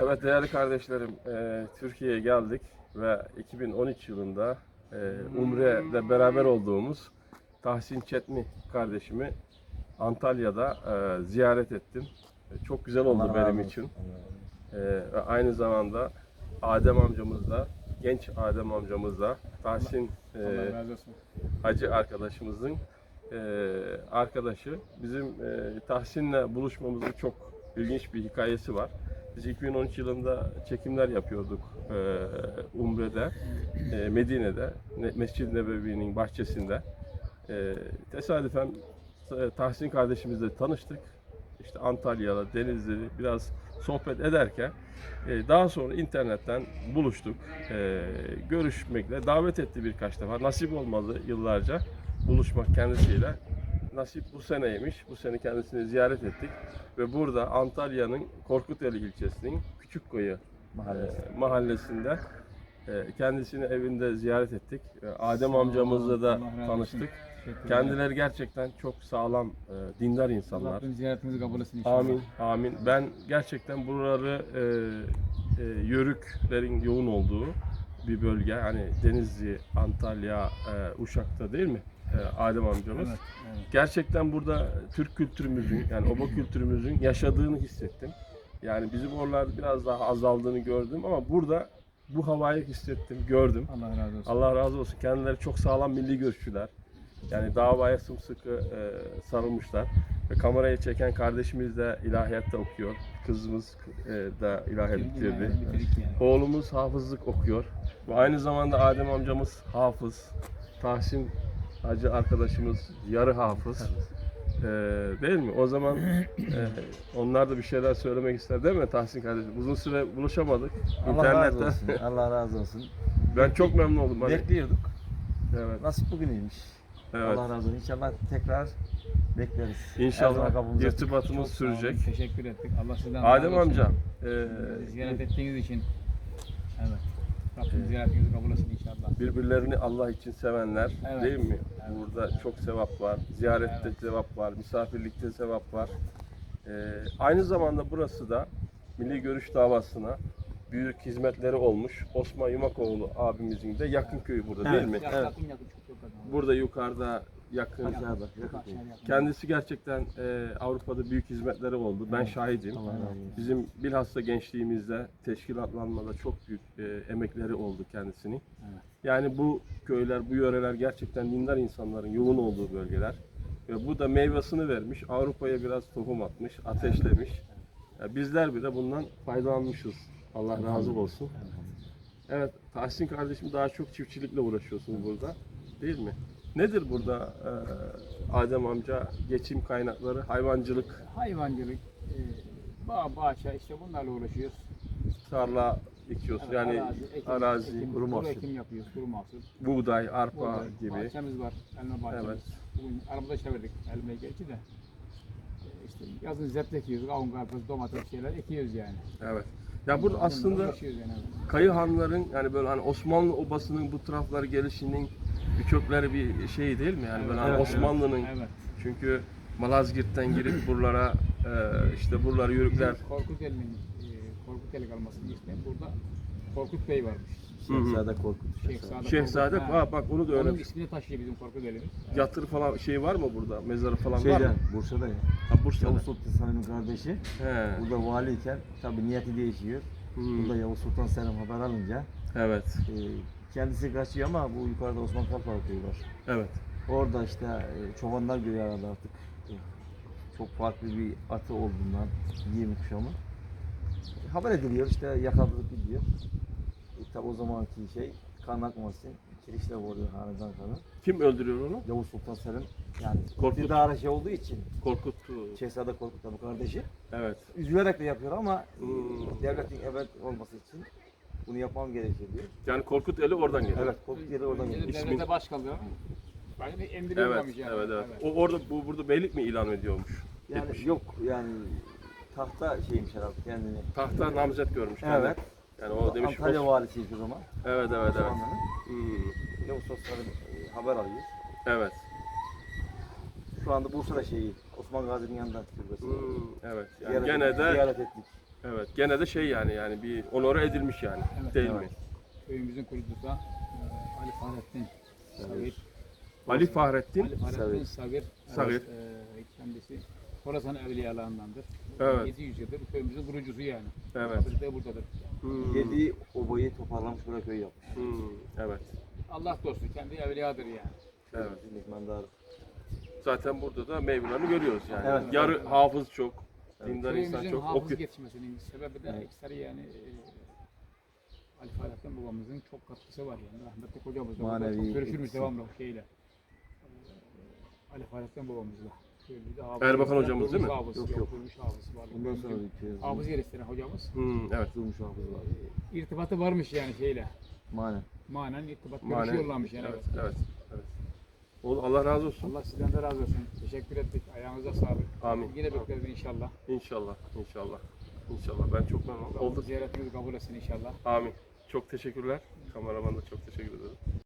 Evet değerli kardeşlerim, e, Türkiye'ye geldik ve 2013 yılında e, Umre'de beraber olduğumuz Tahsin Çetmi kardeşimi Antalya'da e, ziyaret ettim. E, çok güzel oldu Allah benim için. E, ve aynı zamanda Adem amcamızla, genç Adem amcamızla, Tahsin e. Hacı arkadaşımızın e, arkadaşı. Bizim e, Tahsin'le buluşmamızın çok ilginç bir hikayesi var. Biz 2013 yılında çekimler yapıyorduk e, Umre'de, e, Medine'de, Ne- Mescid-i Nebevi'nin bahçesinde. E, tesadüfen Tahsin kardeşimizle tanıştık. İşte Antalya'da, Denizli biraz sohbet ederken e, daha sonra internetten buluştuk. E, görüşmekle davet etti birkaç defa. Nasip olmadı yıllarca buluşmak kendisiyle. Nasip bu seneymiş. Bu sene kendisini ziyaret ettik. Ve burada Antalya'nın Korkuteli ilçesinin Küçükkoyu Mahallesi. e, mahallesinde e, kendisini evinde ziyaret ettik. E, Adem amcamızla da tanıştık. Kendileri gerçekten çok sağlam, e, dindar insanlar. Rabbim ziyaretinizi kabul etsin inşallah. Amin, amin. Ben gerçekten buraları e, e, yörüklerin yoğun olduğu bir bölge. Hani Denizli, Antalya, e, Uşak'ta değil mi? Adem amcamız. Evet, evet. Gerçekten burada Türk kültürümüzün, yani oba kültürümüzün yaşadığını hissettim. Yani bizim oralarda biraz daha azaldığını gördüm ama burada bu havayı hissettim, gördüm. Allah razı olsun. Allah razı olsun. Kendileri çok sağlam milli görüşçüler. Yani davaya sımsıkı e, sarılmışlar. Ve kamerayı çeken kardeşimiz de ilahiyatta okuyor. Kızımız e, da ilahiyat bitirdi. Oğlumuz hafızlık okuyor. Ve aynı zamanda Adem amcamız hafız. Tahsin Hacı arkadaşımız yarı hafız. E, değil mi? O zaman e, onlar da bir şeyler söylemek ister değil mi Tahsin kardeşim? Uzun süre buluşamadık. Allah razı olsun. Allah razı olsun. Ben çok memnun oldum. Hani, Bekliyorduk. evet. Nasip bugüneymiş. Evet. Allah razı olsun. İnşallah tekrar bekleriz. Her zaman İnşallah kapımız açık. irtibatımız Çok sağ olun, sürecek. Teşekkür ettik. Allah sizden Adem razı olsun. amca, Bizi Ziyaret e, ettiğiniz için. Evet. Rabbim ziyaretinizi kabul etsin inşallah. birbirlerini Allah için sevenler Evet. değil mi? Evet. Burada çok sevap var. Ziyarette Evet. sevap var, misafirlikte sevap var. E, aynı zamanda burası da Milli Görüş davasına büyük hizmetleri olmuş. Osman Yumakoğlu abimizin de yakın köyü burada değil mi? Evet. yakın yakın çok yakın. Burada yukarıda yakın. Aşağıda. Kendisi gerçekten e, Avrupa'da büyük hizmetleri oldu. Ben Evet. şahidim. Bizim bilhassa gençliğimizde teşkilatlanmada çok büyük e, emekleri oldu kendisinin. Evet. Yani bu köyler, bu yöreler gerçekten dindar insanların yoğun olduğu bölgeler. Ve bu da meyvasını vermiş, Avrupa'ya biraz tohum atmış, ateşlemiş. Ya bizler bile bundan faydalanmışız. Allah razı olsun. Evet, Tahsin kardeşim daha çok çiftçilikle uğraşıyorsunuz burada. Değil mi? Nedir burada e, Adem amca geçim kaynakları, hayvancılık, Hayvancılık, e, bağ, bahçe işte bunlarla uğraşıyoruz. tarla dikiyorsun Evet, yani ekim, arazi, ekim, kuru mahsul. ekim yapıyoruz, kuru mahsul. buğday, arpa Buğday, gibi. Bahçemiz var, elma bahçemiz. Evet. Bugün arabada çevirdik, elma gerçi de. E, İşte yazın zepte ekiyoruz, kavun, karpuz, domates şeyler ekiyoruz yani. Evet. Ya burada Bunlarla aslında uğraşıyoruz yani. Kayı Hanların yani böyle hani Osmanlı obasının bu taraflara gelişinin bir kökleri bir şey değil mi? Yani böyle hani Evet, Osmanlı'nın Evet. çünkü Malazgirt'ten girip buralara e, işte buraları yörükler Korkuteli'nin, e, Korkuteli kalmasını isteyen burada Korkut Bey varmış. Şehzade Korkut. Şehzade, Şehzade Korkut, ha. bak onu da Onun öyle ismini taşıyor bizim Korkuteli'miz. yatır falan şey var mı burada? Mezarı falan var Şeyden, mı? Bursa'da ya. Ha Bursa'da. Yavuz Sultan Selim'in kardeşi. He. Burada valiyken tabii niyeti değişiyor. Hmm. Burada Yavuz Sultan Selim haber alınca Evet. e, kendisi kaçıyor ama bu yukarıda Osman Kalfalı köyü var. Evet. Orada işte e, çobanlar arada artık. E, Çok farklı bir atı olduğundan giyimi kuşamı. E, haber ediliyor işte yakaladık gidiyor. E, tabi o zamanki şey kan akmasın. Kirişle vuruyor hanedan kanı. Kim öldürüyor onu? Yavuz Sultan Selim yani Korkut. iktidara şey olduğu için Korkut. Şehzade Korkut tabi kardeşi. Evet. Üzülerek de yapıyor ama e, Hmm. devletin evet olması için bunu yapmam gerekiyor diyor. Yani Korkut eli oradan geliyor. Evet Korkut yeri oradan geliyor. İsmi- Devlete baş kalıyor. Bak bir Evet, emdiriyormuş yani. evet, evet. O orada bu burada beylik mi ilan ediyormuş? Yani Etmiş. yok yani tahta şeymiş herhalde kendini. Tahta namzet görmüş. kendini. Evet. Yani o demiş Antalya Os- valisiydi o zaman. Evet evet evet. Hmm, Yavuz e, haber alıyor. Evet. Şu anda Bursa'da şeyi Osman Gazi'nin yanında türbesi. Hmm, evet. Yani Ziyaret- gene de ziyaret ettik. Evet. Gene de şey yani yani bir onore edilmiş yani. Evet, değil evet. mi? Köyümüzün kurucusu da e, Ali Fahrettin Sagir. Ali Fahrettin. Ali Fahrettin Sagir. Sagir. Sagir. Evet, e, kendisi Horasan evliyalarındandır. Evet. 700 yıldır köyümüzün kurucusu yani. Evet. Kabri de buradadır. Hmm. Yedi obayı toparlamış bırak köy yapmış. Hmm. Evet. Allah dostu kendi evliyadır yani. Evet. Zaten burada da meyvelerini görüyoruz yani. Evet. Yarı hafız çok. Dindar insan çok. hafız Okuyor. yetişmesinin sebebi de Evet. ekseri yani e, Ali Fahrettin babamızın çok katkısı var yani. Rahmetli hocamızla Manevi çok görüşürüz etkisi. devamlı şeyle. E, Ali Fahrettin babamızla. Köyümüzde hafız Erbakan var, hocamız değil mi? Hafız, Yok, yok. Durmuş hafız var. Ondan sonra bir kez Hafız yerleştiren hocamız. Hmm. Evet. durmuş hafız var. İrtibatı varmış yani şeyle. Manen. Manen irtibat Manen. görüşüyorlarmış yani. Evet. Evet. Oğlum Allah razı olsun. Allah sizden de razı olsun. Teşekkür ettik. Ayağınıza sağlık. Amin. Yine bekleriz inşallah. İnşallah. İnşallah. İnşallah. Ben çok memnun oldum. ziyaretinizi kabul etsin inşallah. Amin. Çok teşekkürler. Kameraman da çok teşekkür ederim.